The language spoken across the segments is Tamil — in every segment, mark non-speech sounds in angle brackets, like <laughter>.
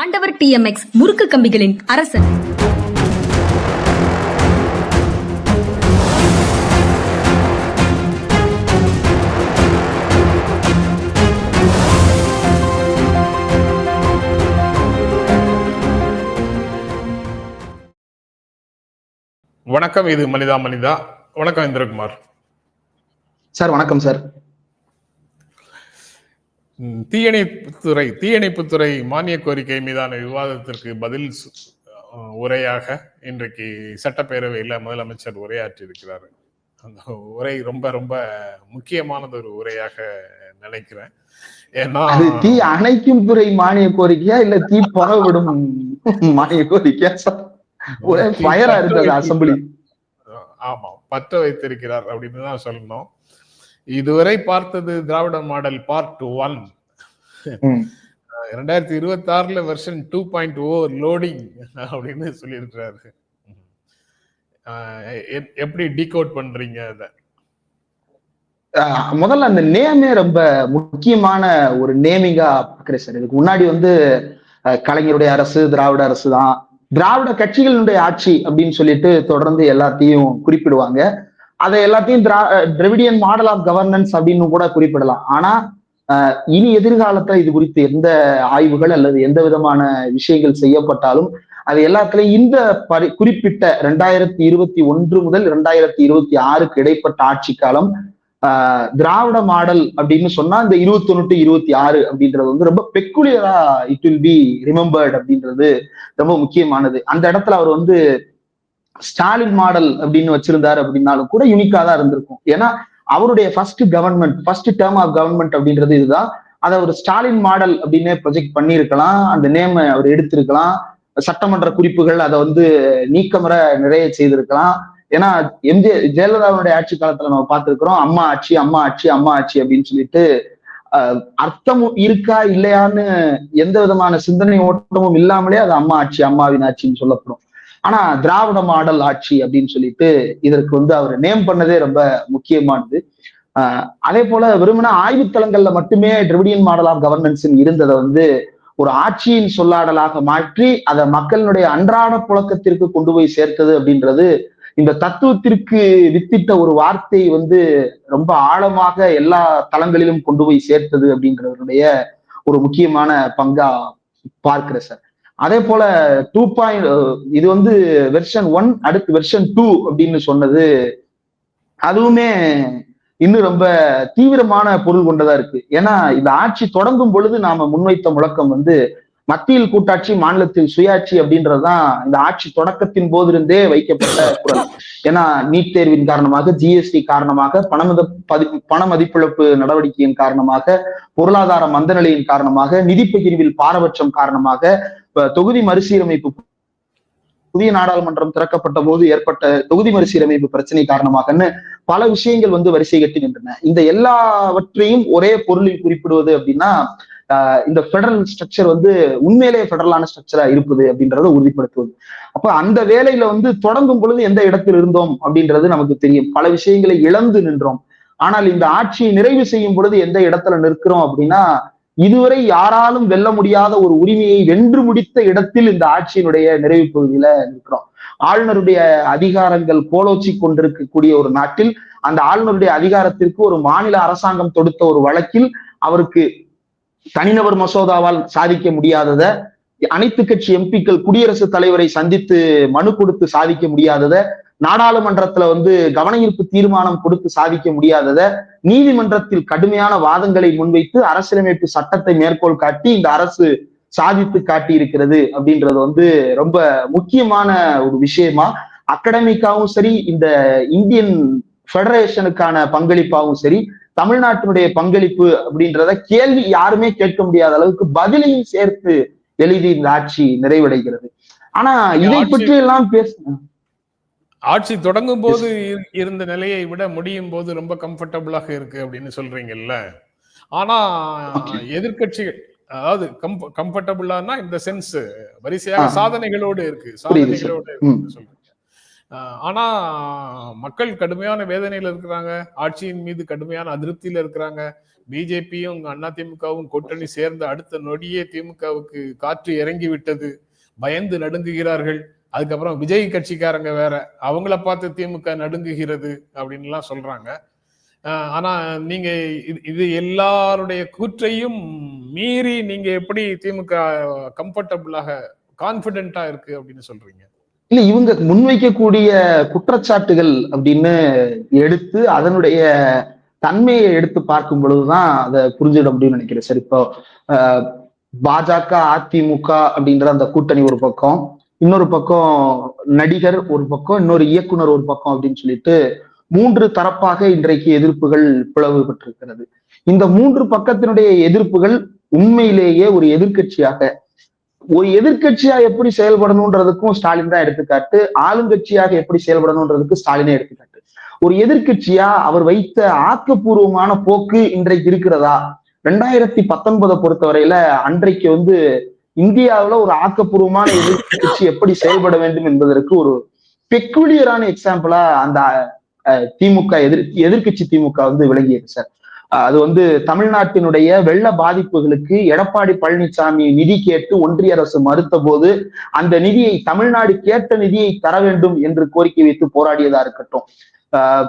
ஆண்டவர் டிஎம்எக்ஸ் முறுக்கு கம்பிகளின் அரசன். வணக்கம் இது மனிதா மனிதா வணக்கம் இந்திரகுமார். சார் வணக்கம் சார். தீயணைப்புத்துறை தீயணைப்புத்துறை மானிய கோரிக்கை மீதான விவாதத்திற்கு பதில் உரையாக இன்றைக்கு சட்டப்பேரவையில் முதலமைச்சர் உரையாற்றி இருக்கிறார் அந்த உரை ரொம்ப ரொம்ப முக்கியமானது ஒரு உரையாக நினைக்கிறேன். ஏன்னா தீ அணைக்கும் துறை மானிய கோரிக்கையா இல்ல தீ பரவிடும் மானிய கோரிக்கையா? ஃபயரா இருந்தது அசம்பிளி ஆமா பற்ற வைத்திருக்கிறார் அப்படின்னு தான் சொல்லணும். இதுவரை பார்த்தது திராவிட மாடல் பார்ட் ஒன் ரெண்டாயிரத்தி இருபத்தி ஆறுல version two point O loading அப்படின்னு சொல்லியிருக்கிறாரு. எப்படி டீகோட் பண்றீங்க அத? முதல்ல அந்த நேமே ரொம்ப முக்கியமான ஒரு நேமிங்கா பாக்குறேன் சார். இதுக்கு முன்னாடி வந்து கலைஞருடைய அரசு திராவிட அரசு தான் திராவிட கட்சிகளினுடைய ஆட்சி அப்படின்னு சொல்லிட்டு தொடர்ந்து எல்லாத்தையும் குறிப்பிடுவாங்க. அதை எல்லாத்தையும் திரா திராவிடியன் மாடல் ஆஃப் கவர்னன்ஸ் அப்படின்னு கூட குறிப்பிடலாம். ஆனா இனி எதிர்காலத்துல இது குறித்து எந்த ஆய்வுகள் அல்லது எந்த விதமான விஷயங்கள் செய்யப்பட்டாலும் அது எல்லாத்துலயும் இந்த பரி குறிப்பிட்ட ரெண்டாயிரத்தி இருபத்தி ஒன்று முதல் ரெண்டாயிரத்தி இருபத்தி ஆறுக்கு இடைப்பட்ட ஆட்சி காலம் ஆஹ் திராவிட மாடல் அப்படின்னு சொன்னா இந்த இருபத்தி ஒண்ணு இருபத்தி ஆறு அப்படின்றது வந்து ரொம்ப பெக்குலியரா இட் வில் பி ரிமெம்பர்ட் அப்படின்றது ரொம்ப முக்கியமானது. அந்த இடத்துல அவர் வந்து ஸ்டாலின் மாடல் அப்படின்னு வச்சிருந்தாரு அப்படின்னாலும் கூட யூனிக்கா தான் இருந்திருக்கும். ஏன்னா அவருடைய first government first term of government அப்படின்றது இதுதான். அதை ஒரு ஸ்டாலின் மாடல் அப்படின்னே ப்ரொஜெக்ட் பண்ணியிருக்கலாம். அந்த நேம் அவர் எடுத்திருக்கலாம். சட்டமன்ற குறிப்புகள் அதை வந்து நீக்கமர நிறைய செய்திருக்கலாம். ஏன்னா எம்ஜே ஜெயலலிதாவுடைய ஆட்சி காலத்துல நம்ம பார்த்திருக்கிறோம். அம்மா ஆட்சி அம்மா ஆட்சி அம்மா ஆட்சி அப்படின்னு சொல்லிட்டு அர்த்தம் இருக்கா இல்லையான்னு எந்த விதமான சிந்தனை ஓட்டமும் இல்லாமலே அது அம்மா ஆட்சி அம்மாவின் ஆட்சின்னு சொல்லப்படும். ஆனா திராவிட மாடல் ஆட்சி அப்படின்னு சொல்லிட்டு இதற்கு வந்து அவர் நேம் பண்ணதே ரொம்ப முக்கியமானது. ஆஹ் அதே போல வெறுமன ஆய்வுத்தளங்கள்ல மட்டுமே டிரிவிடியன் மாடல் ஆஃப் கவர்னன்ஸ் இருந்ததை வந்து ஒரு ஆட்சியின் சொல்லாடலாக மாற்றி அதை மக்களினுடைய அன்றாட புழக்கத்திற்கு கொண்டு போய் சேர்த்தது அப்படின்றது இந்த தத்துவத்திற்கு வித்திட்ட ஒரு வார்த்தை வந்து ரொம்ப ஆழமாக எல்லா தளங்களிலும் கொண்டு போய் சேர்த்தது அப்படின்றவருடைய ஒரு முக்கியமான பங்கா பார்க்கிற சார். அதே போல டூ பாயிண்ட் இது வந்து வெர்ஷன் ஒன் அடுத்து வெர்ஷன் டூ அப்படின்னு சொன்னது அதுவுமே இன்னும் ரொம்ப தீவிரமான பொருள் கொண்டதா இருக்கு. ஏன்னா இந்த ஆட்சி தொடங்கும் பொழுது நாம முன்வைத்த முழக்கம் வந்து மத்தியில் கூட்டாட்சி மாநிலத்தில் சுயாட்சி அப்படின்றதுதான் இந்த ஆட்சி தொடக்கத்தின் போதிருந்தே வைக்கப்பட்ட குரல். ஏன்னா நீட் தேர்வின் காரணமாக ஜிஎஸ்டி காரணமாக பணமத பதி பண மதிப்பிழப்பு நடவடிக்கையின் காரணமாக பொருளாதார மந்தநிலையின் காரணமாக நிதி பகிர்வில் பாரபட்சம் காரணமாக தொகுதி மறுசீரமைப்பு புதிய நாடாளுமன்றம் திறக்கப்பட்ட போது ஏற்பட்ட தொகுதி மறுசீரமைப்பு பிரச்சனை காரணமாகன்னு பல விஷயங்கள் வந்து வரிசை கட்டி நின்றன. இந்த எல்லாவற்றையும் ஒரே பொருளில் குறிப்பிடுவது அப்படின்னா ஆஹ் இந்த ஃபெடரல் ஸ்ட்ரக்சர் வந்து உண்மையிலேயே ஃபெடரலான ஸ்ட்ரக்சரா இருப்பது அப்படின்றத உறுதிப்படுத்துவது. அப்ப அந்த வேலையில வந்து தொடங்கும் பொழுது எந்த இடத்தில் இருந்தோம் அப்படின்றது நமக்கு தெரியும். பல விஷயங்களை இழந்து நின்றோம். ஆனால் இந்த ஆட்சியை நிறைவு செய்யும் பொழுது எந்த இடத்துல நிற்கிறோம் அப்படின்னா இதுவரை யாராலும் வெல்ல முடியாத ஒரு உரிமையை வென்று முடித்த இடத்தில் இந்த ஆட்சியினுடைய நிறைவு பகுதியில நிற்கிறோம். ஆளுநருடைய அதிகாரங்கள் கோலோச்சி கொண்டிருக்கக்கூடிய ஒரு நாட்டில் அந்த ஆளுநருடைய அதிகாரத்திற்கு ஒரு மாநில அரசாங்கம் தொடுத்த ஒரு வழக்கில் அவருக்கு தனிநபர் மசோதாவால் சாதிக்க முடியாதத அனைத்து கட்சி எம்பிக்கள் குடியரசுத் தலைவரை சந்தித்து மனு கொடுத்து சாதிக்க முடியாதத நாடாளுமன்றத்துல வந்து கவன ஈர்ப்பு தீர்மானம் கொடுத்து சாதிக்க முடியாதத நீதிமன்றத்தில் கடுமையான வாதங்களை முன்வைத்து அரசியலமைப்பு சட்டத்தை மேற்கோள் காட்டி இந்த அரசு சாதித்து காட்டி இருக்கிறது அப்படின்றது வந்து ரொம்ப முக்கியமான ஒரு விஷயமா அகடமிக்காவும் சரி இந்த இந்தியன் ஃபெடரேஷனுக்கான பங்களிப்பாகவும் சரி தமிழ்நாட்டினுடைய பங்களிப்பு அப்படின்றத கேள்வி யாருமே கேட்க முடியாத அளவுக்கு பதிலையும் சேர்த்து எழுதி இந்த ஆட்சி நிறைவடைகிறது. ஆனா இதை பற்றி எல்லாம் பேச ஆட்சி தொடங்கும் போது இரு- இருந்த நிலையை விட முடியும் போது ரொம்ப கம்ஃபர்டபுளாக இருக்கு அப்படின்னு சொல்றீங்கல்ல ஆனா Okay. எதிர்க்கட்சிகள் அதாவது கம்ஃபர்டபுளானா இந்த சென்ஸ் வரிசையாக. சாதனைகளோடு இருக்கு. சாதனைகளோடு ம். இருக்குன்னு சொல்றீங்க ஆஹ் ஆனா மக்கள் கடுமையான வேதனையில இருக்கிறாங்க ஆட்சியின் மீது கடுமையான அதிருப்தியில இருக்கிறாங்க பிஜேபியும் அதிமுகவும் கூட்டணி சேர்ந்த அடுத்த நொடியே திமுகவுக்கு காற்று இறங்கி விட்டது பயந்து நடுங்குகிறார்கள் அதுக்கப்புறம் விஜய் கட்சிக்காரங்க வேற அவங்கள பார்த்து திமுக நடுங்குகிறது அப்படின்லாம் சொல்றாங்க. ஆனா நீங்க இது- இது எல்லாருடைய கூற்றையும் மீறி நீங்க எப்படி திமுக கம்ஃபர்டபுளாக கான்பிடென்ட்டா இருக்கு அப்படின்னு சொல்றீங்க? இல்ல இவங்க முன்வைக்கக்கூடிய குற்றச்சாட்டுகள் அப்படின்னு எடுத்து அதனுடைய தன்மையை எடுத்து பார்க்கும் பொழுதுதான் அதை புரிஞ்சிட முடியும்னு நினைக்கிறேன். சார் இப்போ பாஜக அதிமுக அப்படின்ற அந்த கூட்டணி ஒரு பக்கம் இன்னொரு பக்கம் நடிகர் ஒரு பக்கம் இன்னொரு இயக்குனர் ஒரு பக்கம் அப்படின்னு சொல்லிட்டு மூன்று தரப்பாக இன்றைக்கு எதிர்ப்புகள் பிளவுபட்டிருக்கிறது. இந்த மூன்று பக்கத்தினுடைய எதிர்ப்புகள் உண்மையிலேயே ஒரு எதிர்க்கட்சியாக ஒரு எதிர்க்கட்சியா எப்படி செயல்படணும்ன்றதுக்கும் ஸ்டாலின் தான் எடுத்துக்காட்டு ஆளுங்கட்சியாக எப்படி செயல்படணும்ன்றதுக்கு ஸ்டாலினே எடுத்துக்காட்டு. ஒரு எதிர்க்கட்சியா அவர் வைத்த ஆக்கப்பூர்வமான போக்கு இன்றைக்கு இருக்கிறதா? ரெண்டாயிரத்தி பத்தொன்பதை பொறுத்தவரையில அன்றைக்கு வந்து இந்தியாவுல ஒரு ஆக்கப்பூர்வமான எதிர்க்கட்சி எப்படி செயல்பட வேண்டும் என்பதற்கு ஒரு பெக்குலியரான எக்ஸாம்பிளா அந்த அஹ், திமுக எதிர் எதிர்கட்சி திமுக வந்து விளங்கியது சார் அஹ், அது வந்து தமிழ்நாட்டினுடைய வெள்ள பாதிப்புகளுக்கு எடப்பாடி பழனிசாமி நிதி கேட்டு ஒன்றிய அரசு மறுத்த போது அந்த நிதியை தமிழ்நாடு கேட்ட நிதியை தர வேண்டும் என்று கோரிக்கை வைத்து போராடியதா இருக்கட்டும். ஆஹ்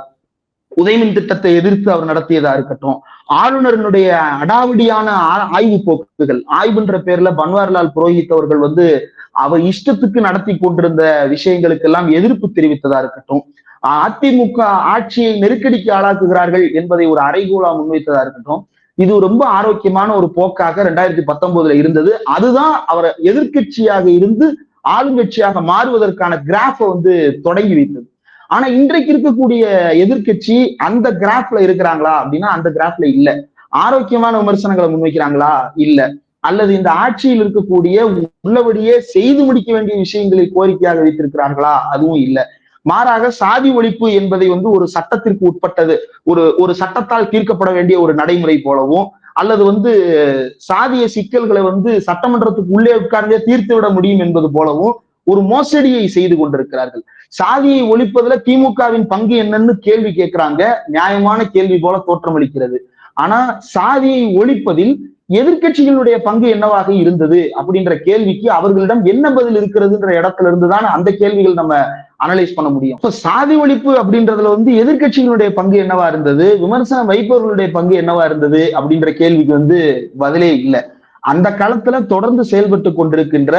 உதயமின் திட்டத்தை எதிர்த்து அவர் நடத்தியதா இருக்கட்டும் ஆளுநரினுடைய அடாவடியான ஆய்வு போக்குகள் ஆய்வுன்ற பேர்ல பன்வாரிலால் புரோஹித் அவர்கள் வந்து அவர் இஷ்டத்துக்கு நடத்தி கொண்டிருந்த விஷயங்களுக்கெல்லாம் எதிர்ப்பு தெரிவித்ததா இருக்கட்டும் அதிமுக ஆட்சியை நெருக்கடிக்கு ஆளாக்குகிறார்கள் என்பதை ஒரு அறைகூலா முன்வைத்ததா இருக்கட்டும் இது ரொம்ப ஆரோக்கியமான ஒரு போக்காக ரெண்டாயிரத்தி பத்தொன்பதுல இருந்தது. அதுதான் அவரை எதிர்க்கட்சியாக இருந்து ஆளுங்கட்சியாக மாறுவதற்கான கிராஃபை வந்து தொடங்கி வைத்தது. ஆனா இன்றைக்கு இருக்கக்கூடிய எதிர்க்கட்சி அந்த கிராஃப்ல இருக்கிறாங்களா அப்படின்னா அந்த கிராஃப்ல இல்ல. ஆரோக்கியமான விமர்சனங்களை முன்வைக்கிறாங்களா? இல்ல. அல்லது இந்த ஆட்சியில் இருக்கக்கூடிய உள்ளபடியே செய்து முடிக்க வேண்டிய விஷயங்களை கோரிக்கையாக வைத்திருக்கிறார்களா? அதுவும் இல்ல. மாறாக சாதி ஒழிப்பு என்பதை வந்து ஒரு சட்டத்திற்கு உட்பட்டது. ஒரு ஒரு சட்டத்தால் தீர்க்கப்பட வேண்டிய ஒரு நடைமுறை போலவும் அல்லது வந்து சாதிய சிக்கல்களை வந்து சட்டமன்றத்துக்கு உள்ளே உட்கார்ந்தே தீர்த்து விட முடியும் என்பது போலவும் ஒரு மோசடியை செய்து கொண்டிருக்கிறார்கள். சாதியை ஒழிப்பதுல திமுகவின் பங்கு என்னன்னு கேள்வி கேட்கிறாங்க நியாயமான கேள்வி போல தோற்றமளிக்கிறது. ஆனா சாதியை ஒழிப்பதில் எதிர்க்கட்சிகளுடைய பங்கு என்னவாக இருந்தது அப்படின்ற கேள்விக்கு அவர்களிடம் என்ன பதில் இருக்கிறதுன்ற இடத்துல இருந்துதான் அந்த கேள்விகள் நம்ம அனலைஸ் பண்ண முடியும். இப்ப சாதி ஒழிப்பு அப்படின்றதுல வந்து எதிர்க்கட்சிகளுடைய பங்கு என்னவா இருந்தது? விமர்சனம் வைப்பவர்களுடைய பங்கு என்னவா இருந்தது அப்படின்ற கேள்விக்கு வந்து பதிலே இல்லை. அந்த காலத்துல தொடர்ந்து செயல்பட்டு கொண்டிருக்கின்ற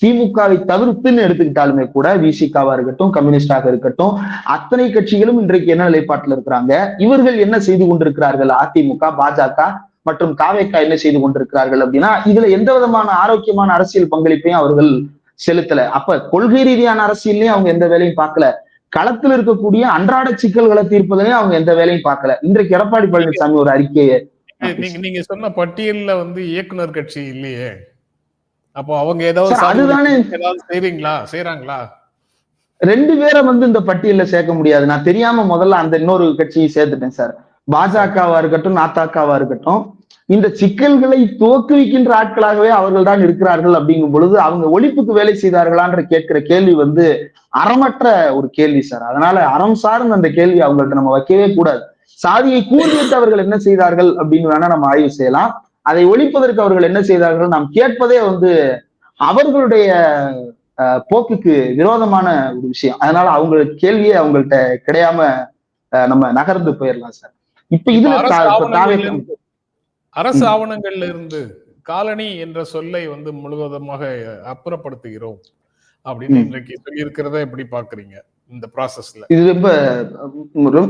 திமுகவை தவிர்த்துன்னு எடுத்துக்கிட்டாலுமே கூட விசிகாவா இருக்கட்டும் கம்யூனிஸ்டாக இருக்கட்டும் அத்தனை கட்சிகளும் இன்றைக்கு என்ன நிலைப்பாட்டில் இருக்கிறாங்க? இவர்கள் என்ன செய்து கொண்டிருக்கிறார்கள்? அதிமுக பாஜக மற்றும் காவேக்கா என்ன செய்து கொண்டிருக்கிறார்கள் அப்படின்னா இதுல எந்த விதமான ஆரோக்கியமான அரசியல் பங்களிப்பையும் அவர்கள் செலுத்தல. அப்ப கொள்கை ரீதியான அரசியல்லையும் அவங்க எந்த வேலையும் பார்க்கல. களத்தில் இருக்கக்கூடிய அன்றாட சிக்கல்களை தீர்ப்பதிலையும் அவங்க எந்த வேலையும் பார்க்கல. இன்றைக்கு எடப்பாடி பழனிசாமி ஒரு அறிக்கையை நீங்க நீங்க சொன்ன பட்டியல்ல வந்து இயக்குனர் கட்சி இல்லையே. அப்போ அவங்க ஏதாவது அதுதானே. ஏதாவது செய்றீங்களா? செய்றாங்களா? ரெண்டு பேரை வந்து இந்த பட்டியல்ல சேர்க்க முடியாது. நான் தெரியாம முதல்ல அந்த இன்னொரு கட்சியை சேர்த்துட்டேன் சார். பாஜகவா இருக்கட்டும் நாத்தாக்காவா இருக்கட்டும் இந்த சிக்கல்களை துவக்குவிக்கின்ற ஆட்களாகவே அவர்கள் தான் இருக்கிறார்கள் அப்படிங்கும் பொழுது அவங்க ஒழிப்புக்கு வேலை செய்தார்களான்ற கேட்கிற கேள்வி வந்து அறமற்ற ஒரு கேள்வி சார். அதனால அறம் சார்ந்த அந்த கேள்வி அவங்கள்ட்ட நம்ம வைக்கவே கூடாது. சாதியை கூறிவிட்டு அவர்கள் என்ன செய்தார்கள் அப்படின்னு வேணா நம்ம ஆய்வு செய்யலாம். அதை ஒழிப்பதற்கு அவர்கள் என்ன செய்தார்கள்? நாம் கேட்பதே வந்து அவர்களுடைய போக்குக்கு விரோதமான ஒரு விஷயம். அதனால அவங்க கேள்வியே அவங்கள்ட்ட கிடையாம நம்ம நகர்ந்து போயிடலாம் சார். இப்ப இதுல அரசு ஆவணங்கள்ல இருந்து- காலனி என்ற சொல்லை வந்து முழுவதுமாக அப்புறப்படுத்துகிறோம் அப்படின்னு. இன்றைக்கு சொல்லி இருக்கிறத எப்படி பாக்குறீங்க இந்த ப்ராசஸ்ல இது ரொம்ப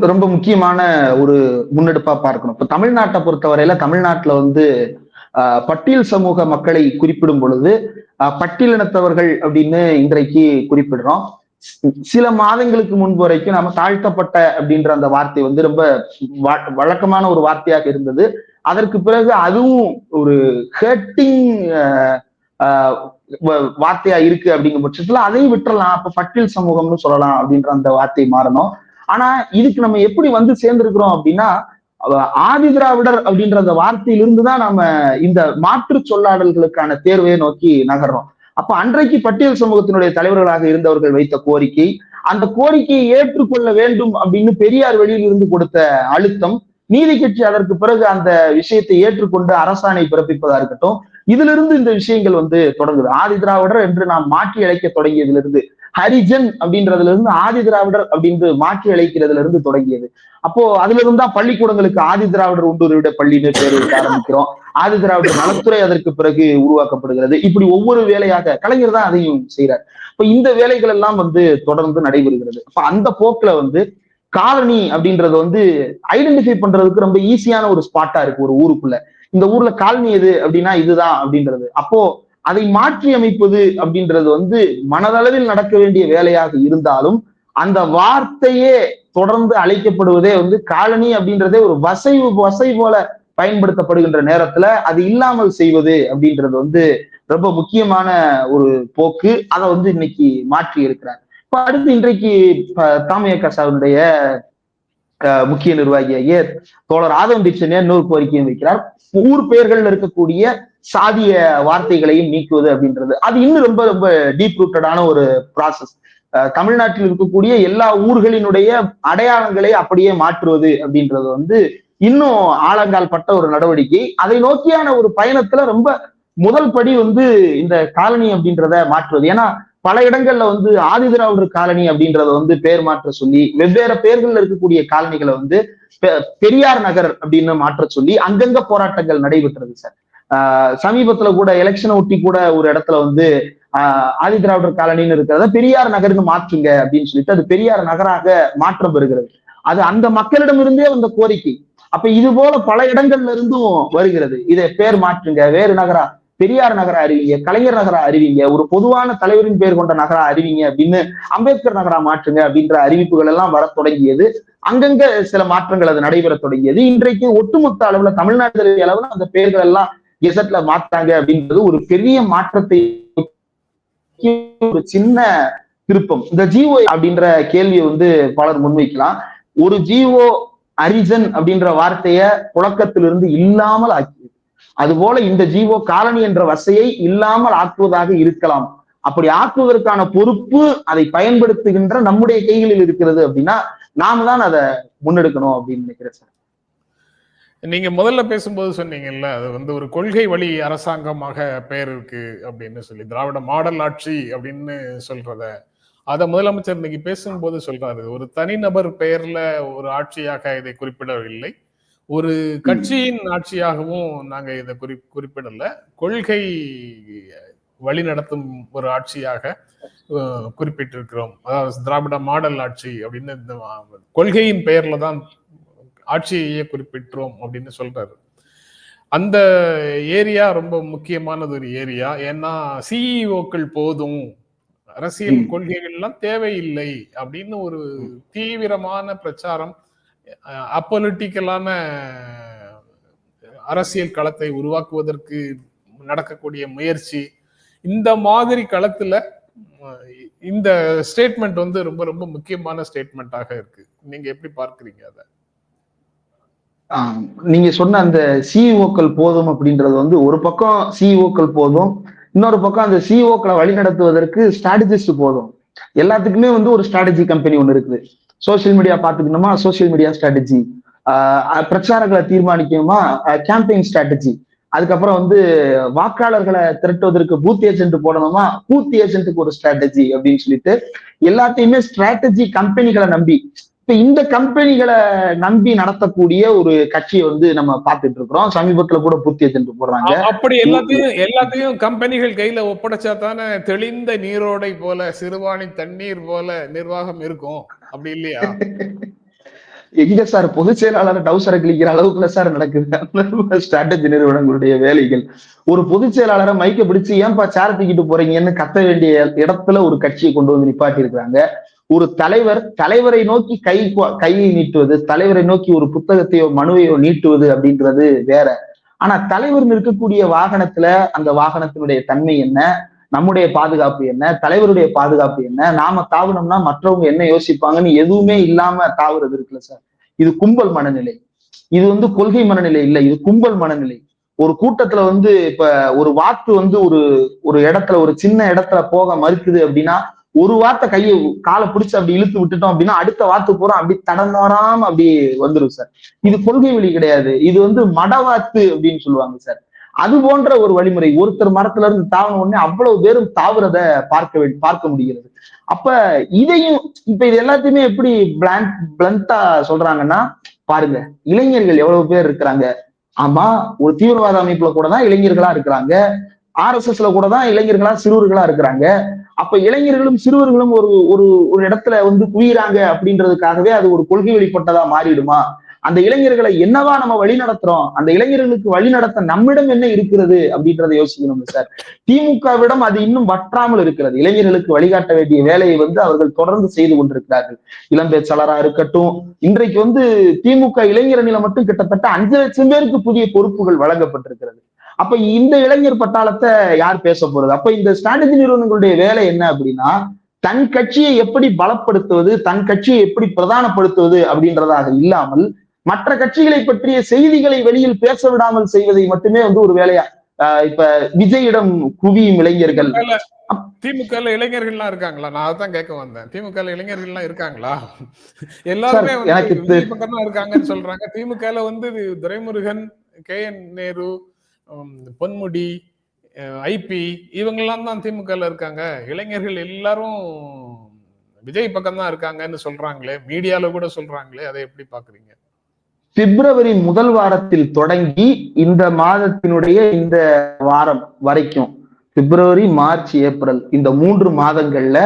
ரொம்ப- முக்கியமான ஒரு முன்னெடுப்பா பார்க்கணும். இப்ப தமிழ்நாட்டை பொறுத்தவரையில தமிழ்நாட்டுல வந்து ஆஹ், பட்டியல் சமூக மக்களை குறிப்பிடும் பொழுது பட்டியலினத்தவர்கள் அப்படின்னு இன்றைக்கு குறிப்பிடுறோம். சில மாதங்களுக்கு முன்பு வரைக்கும் நம்ம தாழ்த்தப்பட்ட அப்படின்ற அந்த வார்த்தை வந்து ரொம்ப வழக்கமான ஒரு வார்த்தையாக இருந்தது. அதற்கு பிறகு அதுவும் ஒரு ஹர்ட்டிங் வார்த்தையா இருக்கு அப்படிங்கிற பட்சத்துல அதையும் விட்டுறலாம். அப்ப பட்டியல் சமூகம்னு சொல்லலாம் அப்படின்ற அந்த வார்த்தை மாறணும். ஆனா இதுக்கு நம்ம எப்படி வந்து சேர்ந்திருக்கிறோம் அப்படின்னா ஆதி திராவிடர் அப்படின்ற அந்த வார்த்தையிலிருந்து தான் நம்ம இந்த மாற்று சொல்லாடல்களுக்கான தேர்வையை நோக்கி நகர்றோம். அப்ப அன்றைக்கு பட்டியல் சமூகத்தினுடைய தலைவர்களாக இருந்தவர்கள் வைத்த கோரிக்கை அந்த கோரிக்கையை ஏற்றுக்கொள்ள வேண்டும் அப்படின்னு பெரியார் வெளியில் இருந்து கொடுத்த அழுத்தம் நீதி கட்சி அதற்கு பிறகு அந்த விஷயத்தை ஏற்றுக்கொண்டு அரசாணை பிறப்பிப்பதா இருக்கட்டும் இதிலிருந்து இந்த விஷயங்கள் வந்து தொடங்குது. ஆதி திராவிடர் என்று நாம் மாற்றி அழைக்க தொடங்கியதுல இருந்து ஹரிஜன் அப்படின்றதுல இருந்து ஆதி திராவிடர் அப்படின்னு மாற்றி அழைக்கிறதுல இருந்து தொடங்கியது. அப்போ அதுல இருந்தா பள்ளிக்கூடங்களுக்கு ஆதி திராவிடர் உண்டுரிவிட பள்ளின்னு பேர் வைக்க ஆரம்பிக்கிறோம். ஆதி திராவிடர் நலத்துறை அதற்கு பிறகு உருவாக்கப்படுகிறது. இப்படி ஒவ்வொரு வேலையாக கலைஞர் தான் அதையும் செய்யறார் இப்ப இந்த வேலைகள் எல்லாம் வந்து தொடர்ந்து நடைபெறுகிறது. அப்ப அந்த போக்குல வந்து காலனி அப்படின்றது வந்து ஐடென்டிஃபை பண்றதுக்கு ரொம்ப ஈஸியான ஒரு ஸ்பாட்டா இருக்கு ஒரு ஊருக்குள்ள. இந்த ஊர்ல காலனி எது அப்படின்னா இதுதான் அப்படின்றது. அப்போ அதை மாற்றி அமைப்பது அப்படின்றது வந்து மனதளவில் நடக்க வேண்டிய வேலையாக இருந்தாலும் அந்த வார்த்தையே தொடர்ந்து அழைக்கப்படுவதே வந்து காலனி அப்படின்றதே ஒரு வசைவு வசை போல பயன்படுத்தப்படுகின்ற நேரத்துல அது இல்லாமல் செய்வது அப்படின்றது வந்து ரொம்ப முக்கியமான ஒரு போக்கு. அதை வந்து இன்னைக்கு மாற்றி இருக்கிறார். இப்ப அடுத்து இன்றைக்கு தாமிய சாருடைய முக்கிய நிர்வாகியாகிய தோழர் ஆதம் டிக்ஷனே இன்னொரு கோரிக்கையும் வைக்கிறார். ஊர் பெயர்கள் இருக்கக்கூடிய சாதிய வார்த்தைகளையும் நீக்குவது அப்படின்றது. அது இன்னும் ரொம்ப ரொம்ப டீப் ரூட்டடான ஒரு ப்ராசஸ் தமிழ்நாட்டில் இருக்கக்கூடிய எல்லா ஊர்களினுடைய அடையாளங்களை அப்படியே மாற்றுவது அப்படின்றது வந்து இன்னும் ஆழங்கால் பட்ட ஒரு நடவடிக்கை. அதை நோக்கியான ஒரு பயணத்துல ரொம்ப முதல் படி வந்து இந்த காலனி அப்படின்றத மாற்றுவது. ஏன்னா பல இடங்கள்ல வந்து ஆதிதிராவிடர் காலனி அப்படின்றத வந்து பேர் மாற்ற சொல்லி வெவ்வேறு பேர்கள்ல இருக்கக்கூடிய காலனிகளை வந்து பெரியார் நகர் அப்படின்னு மாற்ற சொல்லி அங்கங்க போராட்டங்கள் நடைபெற்றது சார். ஆஹ் சமீபத்துல கூட எலெக்ஷனை ஒட்டி கூட ஒரு இடத்துல வந்து ஆஹ் ஆதி திராவிடர் காலனின்னு இருக்கிறத பெரியார் நகர்னு மாற்றுங்க அப்படின்னு சொல்லிட்டு அது பெரியார் நகராக மாற்றம் பெறுகிறது. அது அந்த மக்களிடமிருந்தே வந்த கோரிக்கை. அப்ப இது போல பல இடங்கள்ல இருந்தும் வருகிறது. இதை பேர் மாற்றுங்க. வேறு நகரா? பெரியார் நகரா அறிவிங்க கலைஞர் நகரா அறிவிங்க ஒரு பொதுவான தலைவரின் பேர் கொண்ட நகரா அறிவிங்க அப்படின்னு அம்பேத்கர் நகரா மாற்றுங்க அப்படின்ற அறிவிப்புகள் எல்லாம் வர தொடங்கியது. அங்கங்க சில மாற்றங்கள் அது நடைபெற தொடங்கியது. இன்றைக்கு ஒட்டுமொத்த அளவுல தமிழ்நாடு அளவுல அந்த பெயர்கள் எல்லாம் கெசட்ல மாத்தாங்க அப்படின்றது ஒரு பெரிய மாற்றத்தை ஒரு சின்ன திருப்பம். இந்த ஜிஓ அப்படின்ற கேள்வியை வந்து பலர் முன்வைக்கலாம். ஒரு ஜிஓ அரிஜன் அப்படின்ற வார்த்தைய புழக்கத்திலிருந்து இல்லாமல் ஆக்கியது. அதுபோல இந்த ஜீவோ காலனி என்ற வசையை இல்லாமல் ஆக்குவதாக இருக்கலாம். அப்படி ஆக்குவதற்கான பொறுப்பு அதை பயன்படுத்துகின்ற நம்முடைய கைகளில் இருக்கிறது அப்படின்னா நாம தான் அதை முன்னெடுக்கணும் அப்படின்னு நினைக்கிறேன் சார். நீங்க முதல்ல பேசும்போது சொன்னீங்கல்ல அது வந்து ஒரு கொள்கை வழி அரசாங்கமாக பெயர் இருக்கு அப்படின்னு சொல்லி திராவிட மாடல் ஆட்சி அப்படின்னு சொல்றத. அத முதலமைச்சர் இன்னைக்கு பேசும்போது சொல்றாரு ஒரு தனிநபர் பெயர்ல ஒரு ஆட்சியாக இதை குறிப்பிடவில்லை. ஒரு கட்சியின் ஆட்சியாகவும் நாங்க இதை குறி குறிப்பிடல. கொள்கை வழிநடத்தும் ஒரு ஆட்சியாக குறிப்பிட்டிருக்கிறோம். அதாவது திராவிட மாடல் ஆட்சி அப்படின்னு இந்த கொள்கையின் பெயர்ல தான் ஆட்சியையே குறிப்பிட்டோம் அப்படின்னு சொல்றாரு. அந்த ஏரியா ரொம்ப முக்கியமானது ஒரு ஏரியா. ஏன்னா சிஇஓக்கள் போதும். அரசியல் கொள்கைகள்லாம் தேவையில்லை அப்படின்னு ஒரு தீவிரமான பிரச்சாரம் அப்பொலிட்டிக்கலான அரசியல் களத்தை உருவாக்குவதற்கு நடக்கக்கூடிய முயற்சி. இந்த மாதிரி களத்துல இந்த ஸ்டேட்மெண்ட் வந்து ரொம்ப ரொம்ப முக்கியமான ஸ்டேட்மெண்ட்டாக இருக்கு. நீங்க எப்படி பார்க்குறீங்க அதை? நீங்க சொன்ன அந்த சிஇஓக்கள் போதும் அப்படின்றது வந்து ஒரு பக்கம் சிஇஓக்கள் போதும் இன்னொரு பக்கம் அந்த சிஇஓக்களை வழிநடத்துவதற்கு ஸ்ட்ராட்டஜிஸ்ட் போதும். எல்லாத்துக்குமே வந்து ஒரு ஸ்ட்ராட்டஜி கம்பெனி ஒன்று இருக்குது. சோசியல் மீடியா பாத்துக்கணுமா சோசியல் மீடியா ஸ்ட்ராட்டஜி பிரச்சாரங்களை தீர்மானிக்கணுமா? கேம்பெயின் ஸ்ட்ராட்டஜி அதுக்கப்புறம் வந்து வாக்காளர்களை திரட்டுவதற்கு பூத் ஏஜென்ட் போடணுமா? பூத் ஏஜென்ட்டுக்கு ஒரு ஸ்ட்ராட்டஜி அப்படின்னு சொல்லிட்டு எல்லாத்தையுமே ஸ்ட்ராட்டஜி கம்பெனிகளை நம்பி இப்ப இந்த கம்பெனிகளை நம்பி நடத்தக்கூடிய ஒரு கட்சியை வந்து நம்ம பார்த்துட்டு இருக்கிறோம். சமீபத்துல கூட பூத் ஏஜென்ட் போடுறாங்க அப்படி எல்லாத்தையும் எல்லாத்தையும் கம்பெனிகள் கையில ஒப்படைச்சா தானே தெளிந்த நீரோடை போல சிறுவாணி தண்ணீர் போல நிர்வாகம் இருக்கும். அப்படி இல்லையா? எங்க சார் பொதுச் செயலாளர் டவுசரை கிழிக்கிற அளவுக்குள்ள சார் நடக்குது. ஸ்ட்ராட்டஜி நிறுவனங்களுடைய வேலைகள். ஒரு பொதுச் செயலாளரை மைக்க பிடிச்சு ஏன்பா சேர தூக்கிட்டு போறீங்கன்னு கத்த வேண்டிய இடத்துல ஒரு கட்சியை கொண்டு வந்து நிப்பாட்டி இருக்கிறாங்க ஒரு தலைவர் தலைவரை நோக்கி கை கையை நீட்டுவது தலைவரை நோக்கி ஒரு புத்தகத்தையோ மனுவையோ நீட்டுவது அப்படின்றது வேற. ஆனா தலைவர் இருக்கக்கூடிய வாகனத்துல அந்த வாகனத்தினுடைய தன்மை என்ன? நம்முடைய பாதுகாப்பு என்ன? தலைவருடைய பாதுகாப்பு என்ன? நாம தாவுனோம்னா மற்றவங்க என்ன யோசிப்பாங்கன்னு எதுவுமே இல்லாம தாவுறது இருக்குல்ல சார். இது கும்பல் மனநிலை. இது வந்து கொள்கை மனநிலை இல்லை. இது கும்பல் மனநிலை. ஒரு கூட்டத்துல வந்து இப்ப ஒரு வாக்கு வந்து ஒரு ஒரு இடத்துல ஒரு சின்ன இடத்துல போக மறுக்குது அப்படின்னா ஒரு வார்த்தை கையை காலை பிடிச்சி அப்படி இழுத்து விட்டுட்டோம் அப்படின்னா அடுத்த வார்த்தை பூரா அப்படி தடமாறாம அப்படி வந்துரும் சார். இது கொள்கை வழி கிடையாது. இது வந்து மடவாத்து அப்படின்னு சொல்லுவாங்க சார். அது போன்ற ஒரு வழிமுறை. ஒருத்தர் மரத்துல இருந்து தாவன உடனே அவ்வளவு பேரும் தாவுறத பார்க்க பார்க்க முடிகிறது. அப்ப இதையும் இப்ப இது எல்லாத்தையுமே எப்படி பிளான் பிளண்டா சொல்றாங்கன்னா பாருங்க. இளைஞர்கள் எவ்வளவு பேர் இருக்கிறாங்க. ஆமா ஒரு தீவிரவாத அமைப்புல கூட தான் இளைஞர்களா இருக்கிறாங்க. ஆர் எஸ் எஸ்ல கூட தான் இளைஞர்களா சிறுவர்களா இருக்கிறாங்க. அப்ப இளைஞர்களும் சிறுவர்களும் ஒரு ஒரு ஒரு இடத்துல வந்து குவியறாங்க அப்படின்றதுக்காகவே அது ஒரு கொள்கை வெளிப்பட்டதா மாறிடுமா? அந்த இளைஞர்களை என்னவா நம்ம வழி நடத்துறோம்? அந்த இளைஞர்களுக்கு வழி நடத்த நம்மிடம் என்ன இருக்கிறது? அப்படின்றத யோசிக்கணும் சார். திமுகவிடம் அது இன்னும் வற்றாமல் இருக்கிறது. இளைஞர்களுக்கு வழிகாட்ட வேண்டிய வேலையை வந்து அவர்கள் தொடர்ந்து செய்து கொண்டிருக்கிறார்கள். இளம் பேச்சாளரா இருக்கட்டும் இன்றைக்கு வந்து திமுக இளைஞரணியில மட்டும் கிட்டத்தட்ட அஞ்சு லட்சம் பேருக்கு புதிய பொறுப்புகள் வழங்கப்பட்டிருக்கிறது. அப்ப இந்த இளைஞர் பட்டாளத்தை யார் பேச போறது? அப்ப இந்த ஸ்ட்ராட்டஜி நிறுவனங்களுடைய வேலை என்ன அப்படின்னா தன் கட்சியை எப்படி பலப்படுத்துவது தன் கட்சியை எப்படி பிரதானப்படுத்துவது அப்படின்றதாக இல்லாமல் மற்ற கட்சிகளை பற்றிய செய்திகளை வெளியில் பேச விடாமல் செய்வதை மட்டுமே வந்து ஒரு வேலையா இப்ப விஜயிடம் குவியும் இளைஞர்கள். திமுக இளைஞர்கள்லாம் இருக்காங்களா? நான் அதான் கேட்க வந்தேன். திமுக இளைஞர்கள்லாம் இருக்காங்களா? எல்லாருமே எனக்கு இருக்காங்கன்னு சொல்றாங்க. திமுக வந்து Duraimurugan K N Nehru Ponmudi IP இவங்கெல்லாம் தான் திமுக இருக்காங்க. இளைஞர்கள் எல்லாரும் விஜய் பக்கம் தான் இருக்காங்கன்னு சொல்றாங்களே. மீடியால கூட சொல்றாங்களே. அதை எப்படி பாக்குறீங்க? பிப்ரவரி முதல் வாரத்தில் தொடங்கி இந்த மாதத்தினுடைய இந்த வாரம் வரைக்கும் பிப்ரவரி மார்ச் ஏப்ரல் இந்த மூன்று மாதங்கள்ல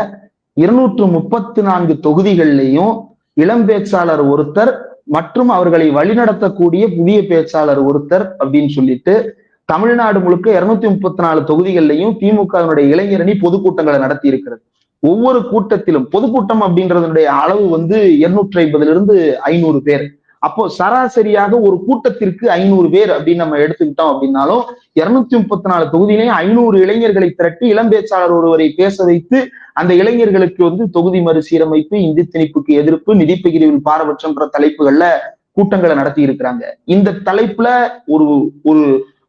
இருநூற்று முப்பத்தி நான்கு தொகுதிகள்லையும் இளம் பேச்சாளர் ஒருத்தர் மற்றும் அவர்களை வழிநடத்தக்கூடிய புதிய பேச்சாளர் ஒருத்தர் அப்படின்னு சொல்லிட்டு தமிழ்நாடு முழுக்க இருநூத்தி முப்பத்தி நாலு தொகுதிகள்லையும் திமுகவினுடைய இளைஞரணி பொதுக்கூட்டங்களை நடத்தி இருக்கிறது ஒவ்வொரு கூட்டத்திலும் பொதுக்கூட்டம் அப்படின்றதனுடைய அளவு வந்து இருநூற்றி ஐம்பதுல இருந்து ஐநூறு பேர். அப்போ சராசரியாக ஒரு கூட்டத்திற்கு ஐநூறு பேர் அப்படின்னு நம்ம எடுத்துக்கிட்டோம் அப்படின்னாலும் இருநூத்தி முப்பத்தி நாலு தொகுதியிலையும் ஐநூறு இளைஞர்களை திரட்டி இளம் பேச்சாளர் ஒருவரை பேச வைத்து அந்த இளைஞர்களுக்கு வந்து தொகுதி மறுசீரமைப்பு இந்தி திணிப்புக்கு எதிர்ப்பு நிதி பகிர்வில் பாரபட்சம்ன்ற தலைப்புகள்ல கூட்டங்களை நடத்தி இருக்கிறாங்க இந்த தலைப்புல ஒரு ஒரு